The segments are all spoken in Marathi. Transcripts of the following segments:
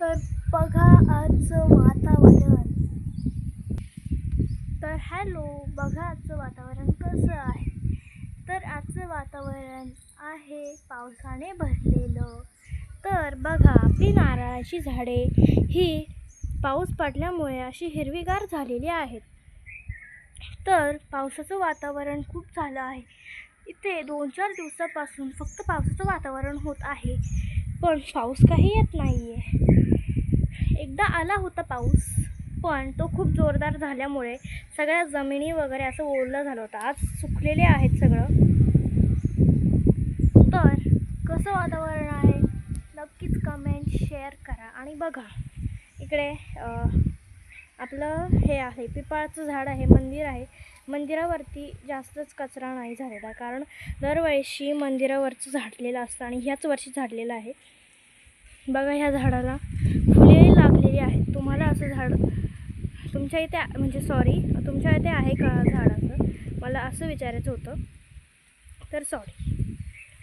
तर बघा आजचं वातावरण. तर हॅलो बघा आजचं वातावरण कसं आहे? तर आजचं वातावरण आहे पावसाने भरलेलं. तर बघा आपली नारळाची झाडे ही पाऊस पडल्यामुळे अशी हिरवीगार झालेली आहेत. तर पावसाचं वातावरण खूप झालं आहे. इथे दोन चार दिवसापासून फक्त पावसाचं वातावरण होत आहे. पण पाऊस काही येत नाही आहे एकदा आला होता पाऊस पण तो खूप जोरदार झाल्यामुळे सगळ्या जमिनी वगैरे असं ओढलं झालं होतं. आज सुकलेले आहेत सगळं. तर कसं वातावरण आहे? नक्कीच कमेंट शेअर करा आणि बघा. इकडे आपलं हे आहे पिपाळाचं झाड आहे मंदिर आहे. मंदिरावरती जास्तच कचरा नाही झालेला. कारण दरवर्षी मंदिरावरचं झाडलेलं असतं आणि ह्याच वर्षी झाडलेलं आहे. बघा ह्या झाडाला फुले लागलेली आहेत. तुम्हाला असं झाड तुमच्या इथे म्हणजे सॉरी तुमच्या इथे आहे का झाडाचं? मला असं विचारायचं होतं. तर सॉरी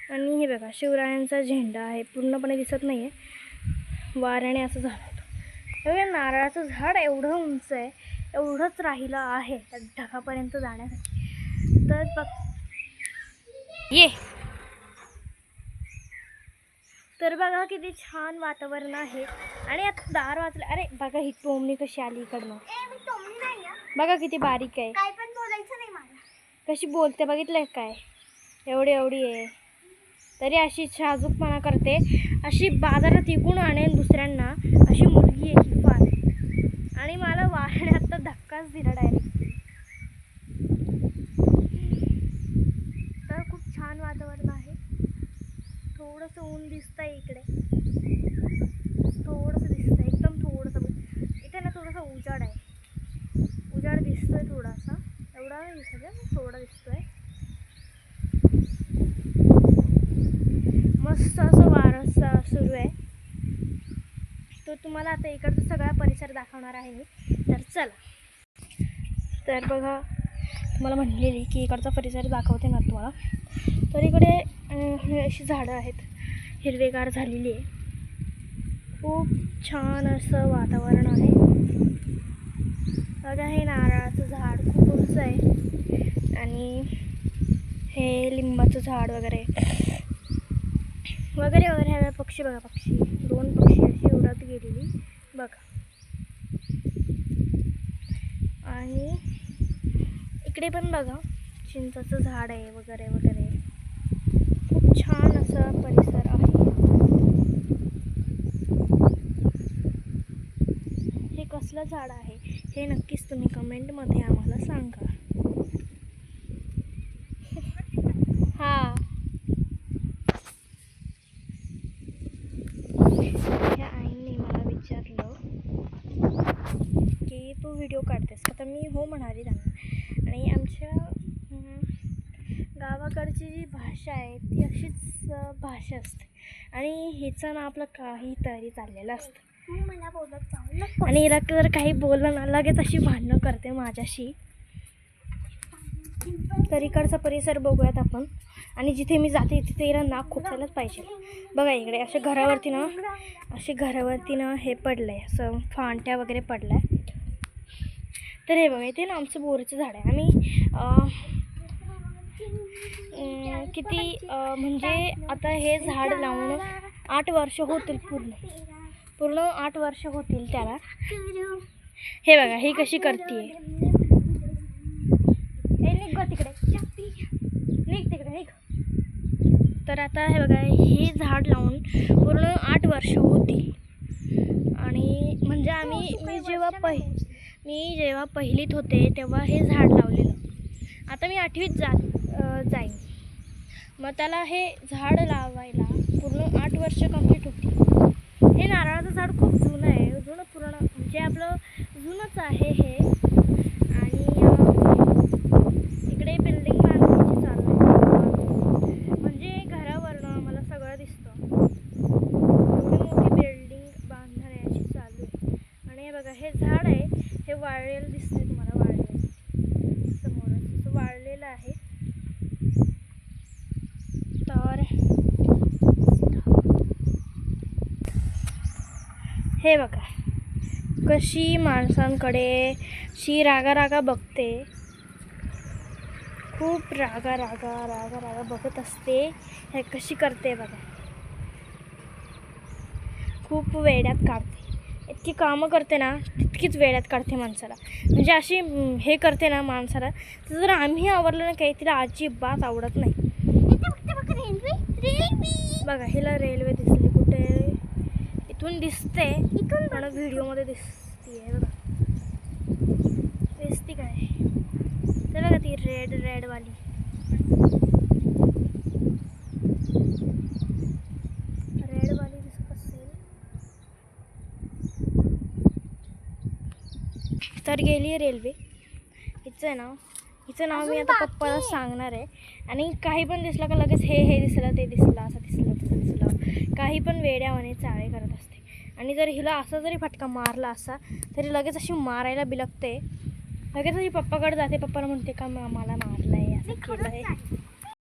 आणि हे बघा शिवरायांचा झेंडा आहे. पूर्णपणे दिसत नाही आहे वाऱ्याने असं झालं होतं. नारळाचं झाड एवढं उंच आहे. एवढंच राहिलं आहे त्या ढगापर्यंत जाण्यासाठी. तर बघ. ये. तर बघा किती छान वातावरण आहे. आणि आता दार वाचलं अरे बघा ही टोमणी कशी आली इकडनं. बघा किती बारीक आहे. कशी बोलते बघितलं काय? एवढी एवढी आहे. तरी अशी शाजूकपणा करते. अशी बाजारात विकून आणेन दुसऱ्यांना. अशी मुलगी आहे ही फार. आणि मला पाण्यात तर धक्काच दिला डायरेक्ट तर खूप छान वातावरण आहे. थोडंसं ऊन दिसतंय इकडे. थोडंसं दिसतंय एकदम थोडंसं इथे ना थोडासा उजाड आहे. उजाड दिसतोय थोडासा. एवढा नाही दिसत आहे, थोडा दिसतोय. मस्त असं वारसा सुरू आहे. तुम्हाला आता इकडचा सगळा परिसर दाखवणार आहे मी. तर चला. तर बघा तुम्हाला म्हणलेली की इकडचा परिसर दाखवते ना तुम्हाला. तर इकडे अशी झाडं आहेत. हिरवेगार झालेली आहे. खूप छान असं वातावरण आहे. बघा हे नारळाचं झाड खूप उंच आहे. आणि हे लिंबाचं झाड वगैरे. वगैरे वगैरे हे पक्षी बघा पक्षी. दोन पक्षी अशी उडत गेलेली. बघा. आणि इकडे पण बघा. चिंचाचं झाड आहे वगैरे वगैरे. खूप छान असा परिसर आहे. हे कसलं झाड आहे? हे नक्कीच तुम्ही कमेंटमध्ये आम्हाला सांगा हां ह्या आईने मला विचारलं की तू व्हिडिओ काढतेस. तर मी हो म्हणाली त्यांना. आणि आमच्या गावाकडची जी भाषा आहे ती अशीच भाषा असते. आणि हिचं ना आपलं काहीतरी चाललेलं असतं. तू मला बोलत आणि हिला जर काही बोललं ना लगेच अशी भांडणं करते माझ्याशी. तर इकडचा परिसर बघूयात आपण. आणि जिथे मी जाते तिथे हिला नाक खुपसायलाच पाहिजे. बघा इकडे अशा घरावरती ना असे घरावरती ना हे पडलं आहे असं फांट्या वगैरे पडल्या. तर हे बघा इथे ना आमचं बोरचं झाड आहे. आम्ही किती म्हणजे आता हे झाड लावून आठ वर्ष होतील पूर्ण. पूर्ण आठ वर्ष होतील त्याला. हे बघा ही कशी करते निघ गं तिकडे. निघ तिकडे निघ. तर आता हे बघा हे झाड लावून पूर्ण आठ वर्ष होती आणि म्हणजे आम्ही मी जेव्हा पहि मी जेव्हा पहिलीत होते तेव्हा हे झाड लावलेलं. आता मी आठवीत जा जाईन. मग त्याला हे झाड लावायला पूर्ण आठ वर्ष कंप्लीट होती. हे नारळाचं झाड खूप जुनं आहे. जुनं पूर्ण म्हणजे आपलं जुनंच आहे हे. आणि इकडे बिल्डिंग बांधण्याची चालू आहे. म्हणजे घरावरनं मला सगळं दिसतं. मोठी बिल्डिंग बांधण्याची चालू आहे. आणि हे बघा हे झाड आहे. हे वाळलेलं दिसतंय तुम्हाला वाळलेलं. समोरच असं वाळलेलं आहे. तर हे बघा कशी माणसांकडे शी रागा रागा बघते. खूप रागा रागा रागा रागा बघत असते. हे कशी करते बघा. खूप वेड्यात काढते इतकी कामं करते ना तितकीच वेड्यात काढते माणसाला. म्हणजे अशी हे करते ना माणसाला तर जर आम्ही आवरलं ना काही तिला अजिबात आवडत नाही. बघ रेल्वे रेल्वे. बघा हिला रेल्वे दिसली कुठे? इथून दिसते इथून पण व्हिडिओमध्ये दिसते बघा. दिसती काय? ते बघा ती रेड रेड वाली रेड वाली दिसत असेल तर गेली रेल्वे. हिचं नाव हिचं नाव मी आता पप्पाला आहे. सांगणार आहे. आणि काही पण दिसलं का लगेच हे हे दिसलं ते दिसलं असं दिसलं तसं दिसलं. काही पण वेड्यावाने चाळे करत असते. आणि जर हिला असा जरी फटका मारला असा तरी लगेच अशी मारायला बिलगते. लगेच अशी पप्पाकडे जाते. पप्पाला म्हणते का "मा- मला मारलंय असं मी खरंच केलंय. नाही.